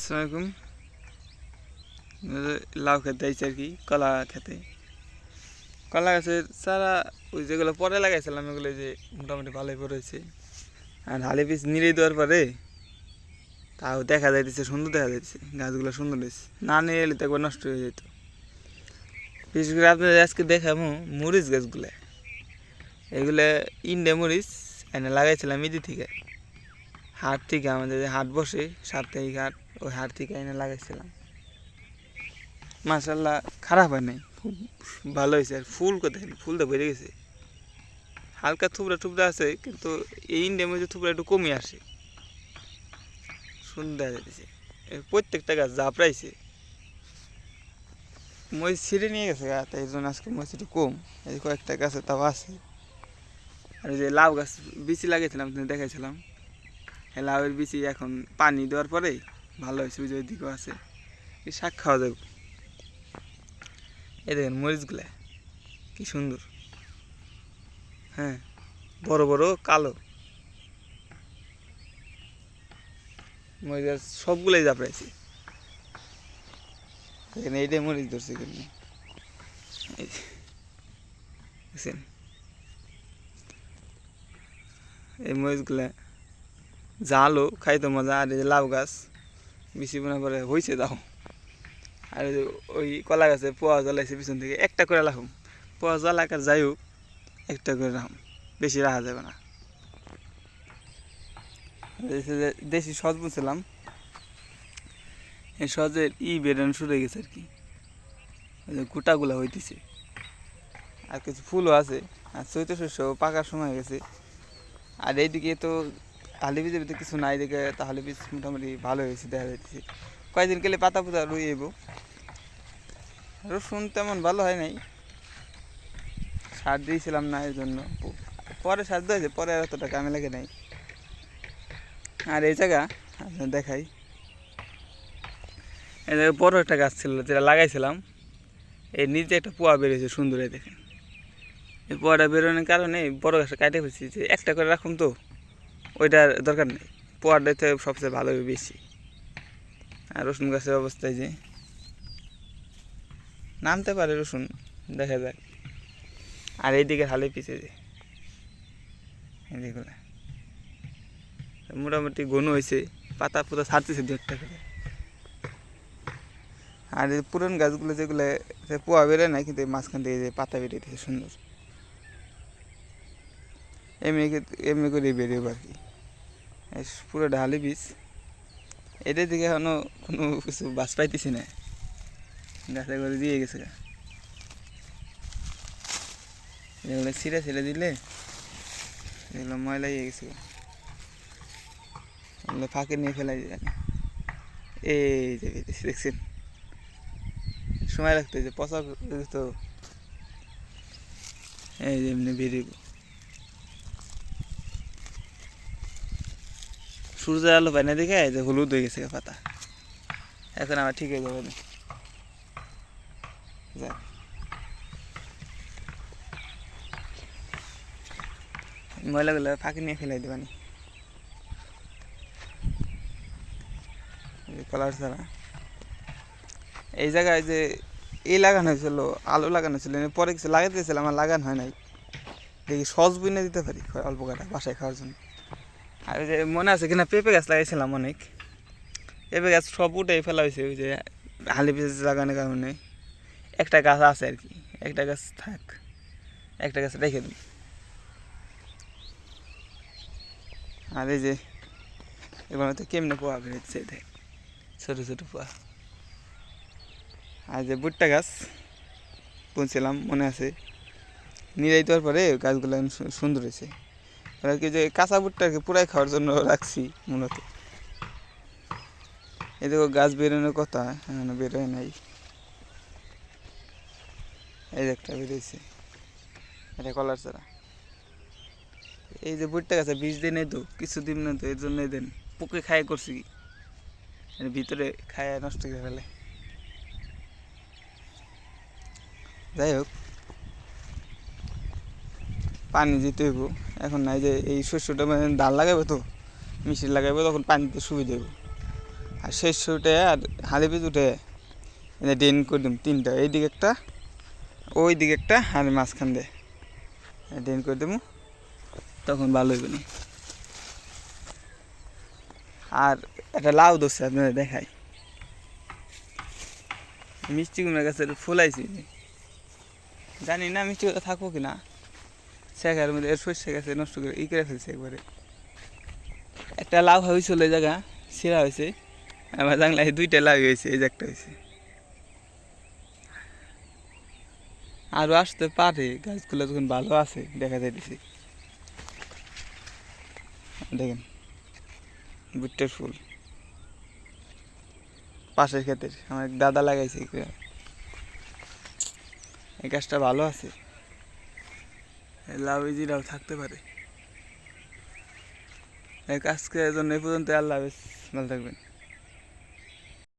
আসসালামাইকুম লাউ খেতে আইছি আর কি, কলা খেতে। কলা গাছের চারা, ওই যেগুলো পরে লাগাইছিলাম, এগুলো যে মোটামুটি ভালোই পড়েছে আর হালি পিস নিড়ে দেওয়ার পরে তাও দেখা যাইতেছে, সুন্দর দেখা যাইতেছে, গাছগুলো সুন্দর হয়েছে না নিয়ে এলে তো একবার নষ্ট হয়ে যেত। বিশেষ করে আপনাদের আজকে দেখাবো মরিচ গাছগুলো। এগুলো ইন্ডিয়া মরিচ, এনে লাগাইছিলাম ইদি থেকে। হাট থেকে আমাদের হাট বসে, সাপ্তাহিক হাট। ওই হাট থেকে এনে লাগাইছিলাম। মাসাল্লাহ খারাপ হয় নাই। খুব ভালো হয়েছে আর ফুল কোথায় ফুল তো বেড়ে গেছে। হালকা থুবড়া টুবড়া আছে, কিন্তু এই মধ্যে থুবড়া একটু কমে আসে। সুন্দর প্রত্যেকটা গাছ জাপড়াইছে মই ছিঁড়ে নিয়ে গেছে গা, তাই জন্য আজকে মই একটু কম। এই কয়েকটা গাছে তাও আছে। আর যে লাউ গাছ, বিচি লাগিয়েছিলাম এই লাউয়ের বিচি এখন পানি দেওয়ার পরেই ভালো হয়েছে ওই যে ওইদিকেও আছে। এই শাক খাওয়া যাবে। এই দেখেন মরিচগুলা কি সুন্দর। হ্যাঁ বড় বড় কালো। মরিচ গাছ সবগুলাই জাপড়াইছি এখানে এইটাই মরিচ ধরছে কিন্তু যে, এই মরিচগুলা জালও খাইতো মজা আর এই লাউ গাছ। বেশি বোনা পরে হয়েছে দাও। আর ওই কলা গাছে পোয়া জ্বালাইছে পিছন থেকে, একটা করে রাখুম পোয়া জ্বালাকার যাই হোক, একটা করে রাখুম বেশি রাখা যাবে না। দেশি সজ বুঝছিলাম এই সজের ই বেরোনো শুরু গেছে আর কি। গোটাগুলা হইতেছে। আর কিছু ফুলও আছে, আর চৈত্র শস্য পাকার সময় গেছে। আর এইদিকে তো হালি বীজের ভিতরে কিছু নাই দেখে তাহলে বীজ মোটামুটি ভালো হয়েছে, দেখা যাচ্ছে। কয়েকদিন গেলে পাতা পুতা রুই এবো? রসুন তেমন ভালো হয় নাই। সার দিয়েছিলাম না এর জন্য পরে সার দিয়েছে পরে আর অতটা কামে লাগে নাই। আর এই জায়গা আপনার দেখাই। এই জায়গায় বড় একটা গাছ ছিল, যেটা লাগাইছিলাম। এই নিচে একটা পোয়া বেরিয়েছে সুন্দর দেখেন। এই পোয়াটা বেরোনোর কারণে বড় গাছটা কাটে ফেলছি, যে একটা করে রাখুন তো। ওইটার দরকার নেই। পোয়াটাতে সবচেয়ে ভালো বেশি। আর রসুন গাছের অবস্থায় যে। নামতে পারে রসুন, দেখা যাক। আর এইদিকে হালে পিছে যে। মোটামুটি ঘন হয়েছে। পাতা পুতা ছাড়তেছে দু একটা করে। আর এই পুরন গাছগুলো যেগুলো পোয়া বেরোয় না, কিন্তু মাঝখান থেকে যে পাতা বেরিয়েছে সুন্দর। এমনি এমনি করে বেরিয়ে আর কি। পুরো ঢালি বীজ। এটার দিকে এখনও কোনো কিছু বাস পাইতেছি না। গাছে করে দিয়ে গেছে। এগুলো ছিঁড়ে ছিঁড়ে দিলে এগুলো ময়লা হয়ে গেছে। এগুলো ফাঁকে নিয়ে ফেলাই যায় এই যে দেখছেন? সময় লাগতো যে পচা তো। এই যে এমনি বেরিয়ে সূর্যের আলো পায় দেখে এই যে হলুদ হয়ে গেছে পাতা। এখন আমার ঠিক হয়ে যাবে যাক। ময়লাগুলো ফাঁকি নিয়ে ফেলাই দেবানি। কলার ছাড়া এই জায়গায় যে এই লাগানো হয়েছিল, আলু লাগানো ছিল পরে কিছু লাগাতে গেছিল আমার লাগানো হয় নাই। দেখি সস বুনে দিতে পারি অল্প কাটা বাসায় খাওয়ার জন্য। আর যে মনে আছে কিনা পেঁপে গাছ লাগাইছিলাম অনেক। পেঁপে গাছ সব উঠেই ফেলা হয়েছে ওই যে হালি পিস লাগানোর কারণে। একটা গাছ আছে আর কি, একটা গাছ থাক, একটা গাছ রেখে দিই। আর এই যে এগুলো তো কেমনে পোয়া বেরোচ্ছে দেখ, ছোটো ছোটো পোয়া। আর যে ভুট্টা গাছ বুনছিলাম, মনে আছে। নিরাই দেওয়ার পরে গাছগুলো সুন্দর হয়েছে আর কি যে কাঁচা ভুট্টাকে পুরাই খাওয়ার জন্য রাখছি মূলত। এদিকে গাছ বেরোনোর কথা, এখনও বেরোয় নাই। এই যে একটা বেরিয়েছে এটা কলার চারা। এই যে ভুট্টা গাছে বীজ দিয়ে নেই তো, কিছু দিন না তো, এর জন্যই দেন। পোকে খায় করছি। কি এর ভিতরে খায় নষ্ট করে ফেলে। যাই হোক। পানি দিতে হইব। এখন নাই যে এই শস্যটা মানে ডাল লাগাবে তো মিষ্টি লাগাবে তখন পানি দিতে সুবিধা হইব। আর উঠে আর হালি পিস উঠে এনে ড্রেন করে দিম তিনটা, এইদিকে একটা ওই দিকে একটা, আর মাঝখান দিয়ে ড্রেন করে দেবো তখন ভালো হইব না। আর একটা লাউ ধরছে, আপনাদের দেখাই। মিষ্টি কুমড়া গাছের ফুল আইছি। জানি না মিষ্টি কথা থাকব কি না শেখার মধ্যে এর সর্ষে গাছে নষ্ট করে, ই করে ফেলছে একবারে। একটা লাউ হয়েছিল এই জায়গা সেরা হয়েছে, আমার জানলা দুইটা লাউ হয়েছে, এই যে একটা হয়েছে। আরও আসতে পারে, গাছগুলো তখন ভালো আছে, দেখা যাইতেছে। দেখেন, ভুট্টার ফুল। পাশের ক্ষেতের, আমার দাদা লাগাইছে। এই গাছটা ভালো আছে। এই লাউ ইজিরাও থাকতে পারে। কাজকে জন্য এই পর্যন্ত আল্লাহ হাফেজ ভালো থাকবেন।